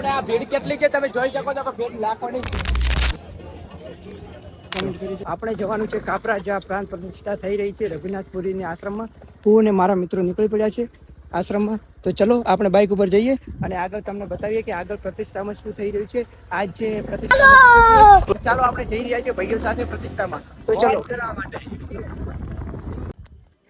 આપણે કેટલી છે તમે જોઈ શકો છો કે ભીડ આપણે જવાનું છે કાપરા, જ્યાં પ્રાંત પ્રતિષ્ઠા થઈ રહી છે રઘુનાથપુરીની આશ્રમમાં. હું અને મારા મિત્રો નીકળી પડ્યા છે આશ્રમમાં. તો ચલો, આપણે બાઇક ઉપર જઈએ અને આગળ તમને બતાવીએ કે આગળ પ્રતિષ્ઠામાં શું થઈ રહ્યું છે. આજ જે પ્રતિષ્ઠા ચાલો, આપણે જઈ રહ્યા છીએ ભાઈઓ સાથે પ્રતિષ્ઠામાં. તો ચલો.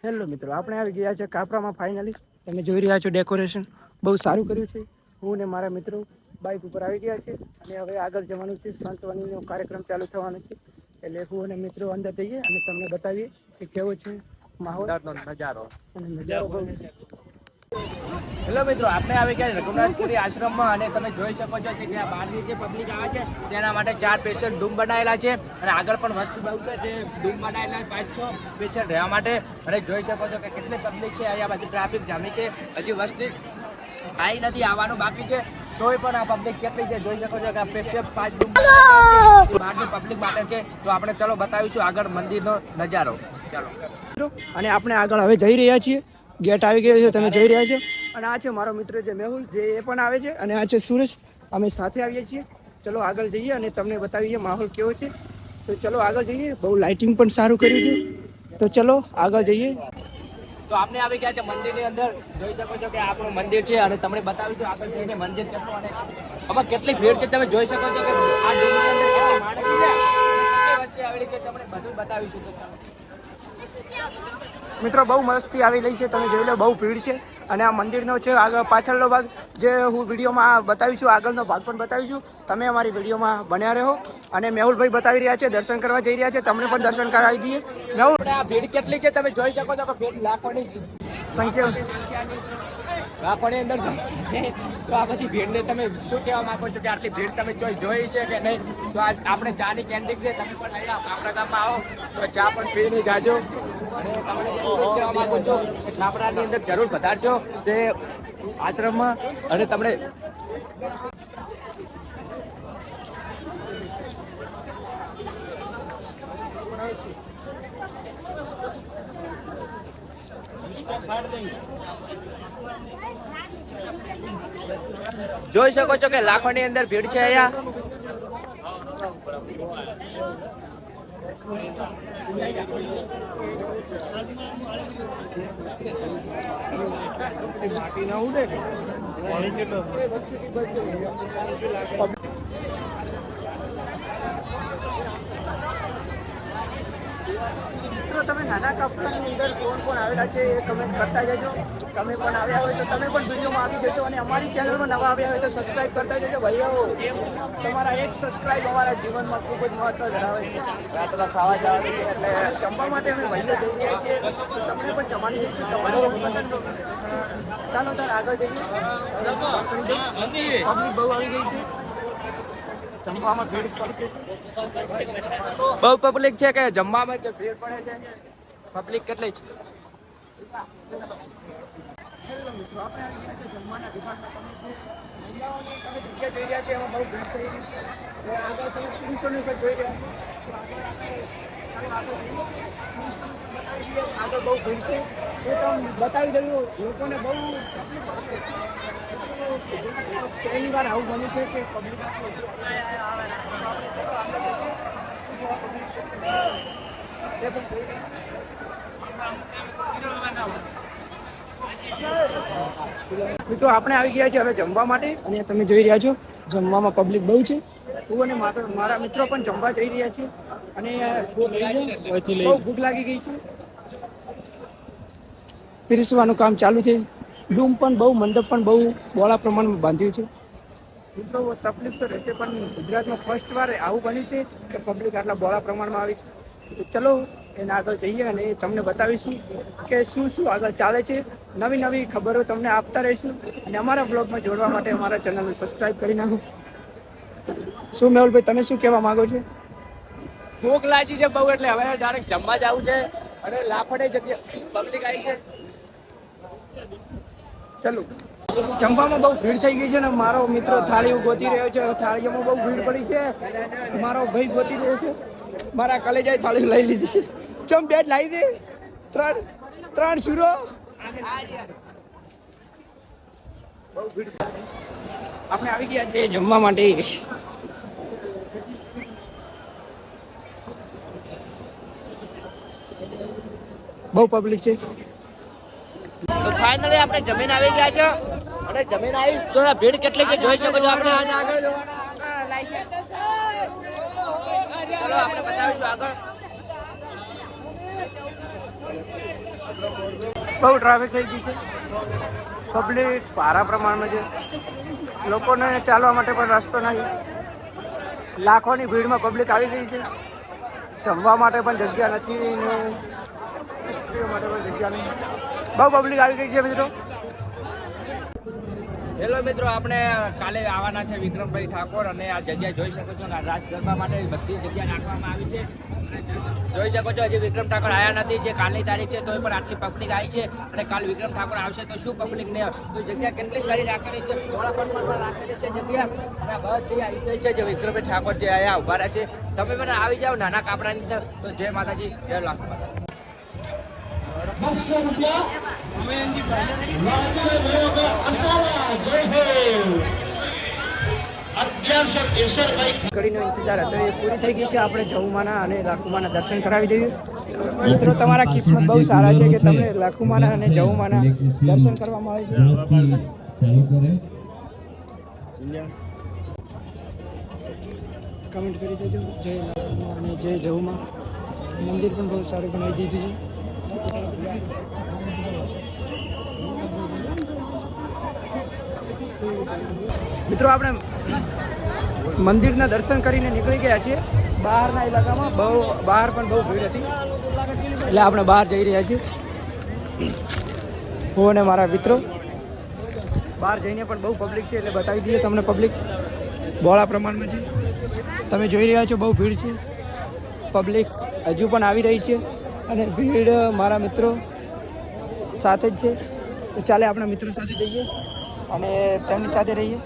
હેલો મિત્રો, આપણે આવી ગયા છે કાપરામાં ફાઇનલી તમે જોઈ રહ્યા છો ડેકોરેશન બહુ સારું કર્યું છે. હું ને મારા મિત્રો બાઇક ઉપર આવી ગયા છે અને હવે આગળ જવાનું છે. સંતવાણીનો કાર્યક્રમ ચાલુ થવાનો છે. એટલે હું અને મિત્રો અંદર જઈએ અને તમને બતાવીએ કે કેવો છે માહોલ. નજારો. અને નજારો હેલો મિત્રો આપણે આવી ગયા રઘુનાથપુરી આશ્રમમાં અને તમે જોઈ શકો છો કે ત્યાં બહારની જે પબ્લિક આવે છે તેના માટે ચાર સ્પેશિયલ ડૂમ બનાવેલા છે. અને આગળ પણ વસ્તુ બહુ છે તે ડૂમ બનાવેલા પાંચ છ સ્પેશિયલ રહેવા માટે. અને જોઈ શકો છો કે કેટલી પબ્લિક છે અહીંયા બધી ટ્રાફિક જામી છે. હજી વસ્તી આવી નથી આવવાનું બાકી છે. તોય પણ આ પબ્લિક કેટલી છે જોઈ શકો છો કે આ સ્પેશિયલ પાંચ બહારની પબ્લિક માટે છે. તો આપણે ચલો બતાવીશું આગળ મંદિરનો નજારો. ચાલો. અને આપણે આગળ હવે જઈ રહ્યા છીએ. ગેટ આવી ગયો છે તમે જઈ રહ્યા છો. અને આ છે મારો મિત્ર છે મેહુલ જે એ પણ આવે છે. અને આ છે સુરેશ. અમે સાથે આવીએ છીએ. ચલો આગળ જઈએ અને તમને બતાવીએ માહોલ કેવો છે. તો ચલો આગળ જઈએ. બહુ લાઇટિંગ પણ સારું કર્યું છે. તો ચલો આગળ જઈએ. તો આપણે આવી ગયા છે મંદિરની અંદર જોઈ શકો છો કે આપણું મંદિર છે અને તમને બતાવીશું આગળ જઈને મંદિર કેટલું અને આમાં કેટલી ભીડ છે તમે જોઈ શકો છો કે આ ડુંગરની અંદર કેટલી માણસ છે આવેલી છે તમને બધું બતાવીશું. મિત્રો બહુ મસ્તી આવી રહી છે. તમે જોઈ લો બહુ ભીડ છે. અને આ મંદિરનો છે આગળ પાછળનો ભાગ જે હું વિડીયોમાં બતાવીશું આગળનો ભાગ પણ બતાવીશું તમે અમારી વિડીયોમાં બન્યા રહો. અને મેહુલભાઈ બતાવી રહ્યા છે દર્શન કરવા જઈ રહ્યા છે. તમને પણ દર્શન કરાવી દઈએ. મેહુલ. આ ભીડ કેટલી છે તમે જોઈ શકો છો કે ભીડ લાખોની. સંખ્યા. લાખોની અંદર છે તો આ બધી ભીડને તમે શું કહેવા માંગો છો કે આટલી ભીડ તમે જોઈ જોઈ છે કે નહીં? તો આ આપણે ચાની કેન્ટીન છે તમે પણ અહીંયા આપણા ગામમાં આવો. તો ચા પણ પીને જાજો. અને તમને શું કહેવા માંગો છો? કે અંદર જરૂર વધારજો તે આશ્રમમાં. અને તમને જોઈ શકો છો કે લાખો ની અંદર ભીડ છે અહીંયા. મિત્રો તમે નાના કપડાની અંદર કોણ કોણ આવેલા છે એ કમેન્ટ કરતા જજો. તમે પણ આવ્યા હોય તો તમે પણ વિડીયોમાં આવી જશો અને અમારી ચેનલમાં નવા આવ્યા હોય તો સબસ્ક્રાઈબ કરતા જજો ભાઈઓ. તમારા એક સબસ્ક્રાઈબ અમારા જીવનમાં ખૂબ જ મહત્વ ધરાવે છે. ખાવા જવાનું જમવા માટે અમે ભાઈઓ જઈ રહ્યા છીએ. તમને પણ જમાડી દઈશું તમારી પસંદ ચાલો તાર આગળ જઈએ. પબ્લિક બહુ આવી ગઈ છે. જમવામાં ભીડ બહુ પબ્લિક છે કે જમવામાં જે ભીડ પડે છે? પબ્લિક કેટલી છે? હેલો મિત્રો આપણે આવી ગયા છે જમવાના વિભાગમાં તમે જે મહિલાઓની તમે જગ્યા જોઈ રહ્યા છે એમાં બહુ ભીડ થઈ રહી છે આગળ તમે પુરુષોને જોઈ રહ્યા છો. આગળ આપણે ચાલો આગળ. બહુ એ બતાવી દઉં લોકોને બહુ પહેલી વાર આવું બન્યું છે કે મિત્રો, આપણે આવી ગયા છીએ હવે જમવા માટે અને તમે જોઈ રહ્યા છો, જમવામાં પબ્લિક બહુ છે હું અને મારા મિત્રો પણ જમવા જઈ રહ્યા છે અને બહુ ભૂખ લાગી ગઈ છે. પીરસવાનું કામ ચાલુ છે. ડૂમ પણ બહુ મંડપ પણ બહુ બોળા પ્રમાણમાં બાંધ્યું છે. મિત્રો તકલીફ તો રહેશે પણ ગુજરાતમાં ફર્સ્ટ વાર આવું બન્યું છે કે પબ્લિક આટલા બોળા પ્રમાણમાં આવી છે. તો ચલો એના આગળ જઈએ અને તમને બતાવીશું કે શું શું આગળ ચાલે છે. નવી નવી ખબરો તમને આપતા રહીશું. અને અમારા બ્લોગમાં જોડવા માટે અમારા ચેનલને સબસ્ક્રાઈબ કરી નાખો. શું મેહુલભાઈ તમે શું કહેવા માંગો છો? ભૂખ લાગી છે બહુ એટલે હવે ડાયરેક્ટ જમવા જવું છે. અને લાફડે જગ્યા પબ્લિક આવી છે. ચાલો. જમવામાં બહુ ભીડ થઈ ગઈ છે ને મારો મિત્ર થાળી ગોતી રહ્યો છે. થાળીઓમાં બહુ ભીડ પડી છે. મારો ભાઈ ગોતી રહ્યો છે. મારા કલેજાએ થાળી લઈ લીધી છે. ચમ બેટ લાવી દે. ત્રણ ત્રણ શૂરો. આપણે આવી ગયા છે જમવા માટે. બહુ પબ્લિક છે. તો ફાઇનલી આપણે જમીન આવી ગયા છે. અને જમીન આવી તો ભીડ કેટલી છે જોઈ શકો છો આપણે. ચલો આપણે બતાવીશું આગળ. બહુ ટ્રાફિક થઈ ગઈ છે. પબ્લિક સારા પ્રમાણમાં છે. લોકોને ચાલવા માટે પણ રસ્તો નથી. લાખોની ભીડમાં પબ્લિક આવી ગઈ છે. જમવા માટે પણ જગ્યા નથી ને માટે પણ જગ્યા નહીં. બહુ પબ્લિક આવી ગઈ છે મિત્રો. હેલો મિત્રો, આપણે કાલે આવવાના છે વિક્રમભાઈ ઠાકોર અને આ જગ્યા જોઈ શકો છો રાજ ગરબા માટે બધી જગ્યા રાખવામાં આવી છે. જોઈ શકો છો, હજી વિક્રમ ઠાકોર આવ્યા નથી, જે કાલની તારીખ છે તોય પણ આટલી પબ્લિક આવી છે અને કાલ વિક્રમ ઠાકોર આવશે તો શું પબ્લિક ને જગ્યા કેટલી સારી રાખેલી છે, થોડા પણ રાખેલી છે જગ્યા. અને બધી છે જે વિક્રમભાઈ ઠાકોર જે અહીંયા ઊભા છે. તમે પણ આવી જાઓ નાના કાપડાની અંદર. તો જય માતાજી, જય લાખ રૂપિયા એ પૂરી થઈ ગઈ છે. આપણે જવુમાના અને લાખુમાના દર્શન કરાવી દઈએ. મિત્રો, તમારા કિસ્મત બહુ સારા છે કે તમને લાખુમાના અને જવુમાના દર્શન કરવામાં આવે છે? કમેન્ટ કરી દેજો. જય અને જય જવુમા મંદિર પણ બહુ સારું બનાવી દીધું છે. મિત્રો, આપણે મંદિરના દર્શન કરીને નીકળી ગયા છીએ. બહારના ઇલાકામાં બહુ, બહાર પણ બહુ ભીડ હતી. એટલે આપણે બહાર જઈ રહ્યા છીએ. હું અને મારા મિત્રો. બહાર જઈને પણ બહુ પબ્લિક છે, એટલે બતાવી દઈએ તમને પબ્લિક બોળા પ્રમાણમાં છે. તમે જોઈ રહ્યા છો, બહુ ભીડ છે. પબ્લિક હજુ પણ આવી રહી છે અને ભીડ મારા મિત્રો સાથે જ છે. તો ચાલે આપણા મિત્રો સાથે જઈએ. અને તેમની સાથે રહીએ.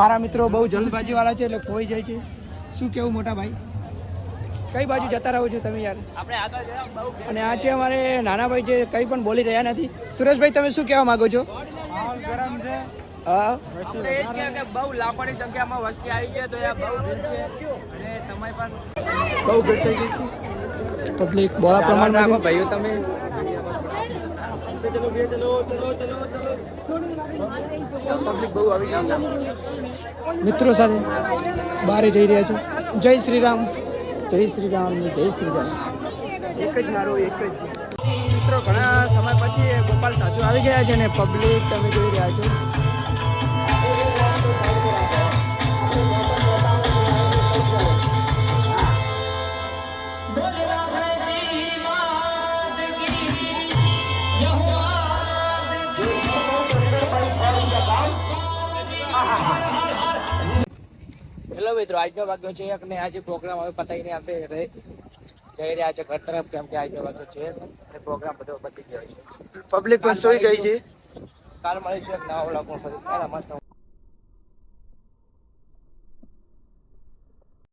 મારા મિત્રો બહુ જલ્દબાજીવાળા છે એટલે ખોઈ જાય છે. શું કેવું મોટા ભાઈ? કઈ બાજુ જતા રહો છો તમે યાર? આપણે આગળ જઈએ બહુ અને આ છે અમારે નાના ભાઈ જે કંઈ પણ બોલી રહ્યા નથી. સુરેશભાઈ તમે શું કહેવા માંગો છો? ગરમ છે. આપણે એ જ કે બહુ લાખોની સંખ્યામાં વસ્તી આવી છે તો બહુ ભીડ છે. અને તમે પણ બહુ ભીડ થઈ ગઈ છે. પબ્લિક બોલા પ્રમાણમાં. ભાઈઓ તમે. મિત્રો સાથે બહાર જઈ રહ્યા છો. જય શ્રી રામ જય શ્રી રામ જય શ્રી રામ એક જ મારો એક જ. મિત્રો ઘણા સમય પછી ગોપાલ સાધુ આવી ગયા છે ને પબ્લિક તમે જોઈ રહ્યા છો. આજનો વાગ્યો છે અને આજે પ્રોગ્રામ હવે પતાવીને આપણે રહે- જઈ રહ્યા છે ઘર તરફ કેમ કે આજનો વાગ્યો છે અને પ્રોગ્રામ બધો પતી ગયો છે. પબ્લિક પણ સોઈ ગઈ છે? કાલ મળીશું એક નવા વ્લોગમાં ફરી